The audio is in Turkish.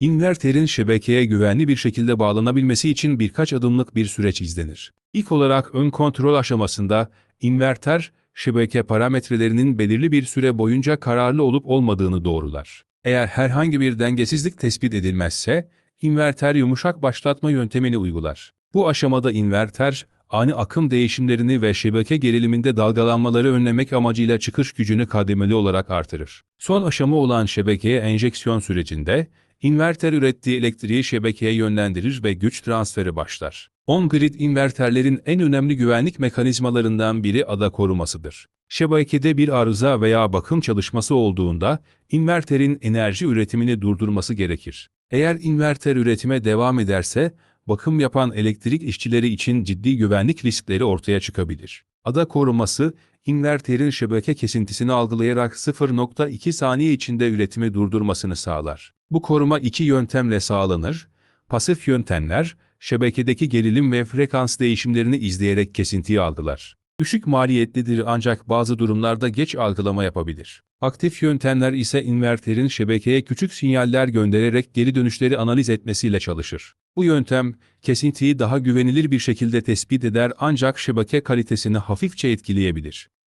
İnverterin şebekeye güvenli bir şekilde bağlanabilmesi için birkaç adımlık bir süreç izlenir. İlk olarak ön kontrol aşamasında inverter, şebeke parametrelerinin belirli bir süre boyunca kararlı olup olmadığını doğrular. Eğer herhangi bir dengesizlik tespit edilmezse, inverter yumuşak başlatma yöntemini uygular. Bu aşamada inverter, ani akım değişimlerini ve şebeke geriliminde dalgalanmaları önlemek amacıyla çıkış gücünü kademeli olarak artırır. Son aşama olan şebekeye enjeksiyon sürecinde, inverter ürettiği elektriği şebekeye yönlendirir ve güç transferi başlar. On-grid inverterlerin en önemli güvenlik mekanizmalarından biri ada korumasıdır. Şebekede bir arıza veya bakım çalışması olduğunda, inverterin enerji üretimini durdurması gerekir. Eğer inverter üretime devam ederse, bakım yapan elektrik işçileri için ciddi güvenlik riskleri ortaya çıkabilir. Ada koruması, inverterin şebeke kesintisini algılayarak 0.2 saniye içinde üretimi durdurmasını sağlar. Bu koruma iki yöntemle sağlanır. Pasif yöntemler, şebekedeki gerilim ve frekans değişimlerini izleyerek kesintiyi algılar. Düşük maliyetlidir ancak bazı durumlarda geç algılama yapabilir. Aktif yöntemler ise inverterin şebekeye küçük sinyaller göndererek geri dönüşleri analiz etmesiyle çalışır. Bu yöntem, kesintiyi daha güvenilir bir şekilde tespit eder ancak şebeke kalitesini hafifçe etkileyebilir.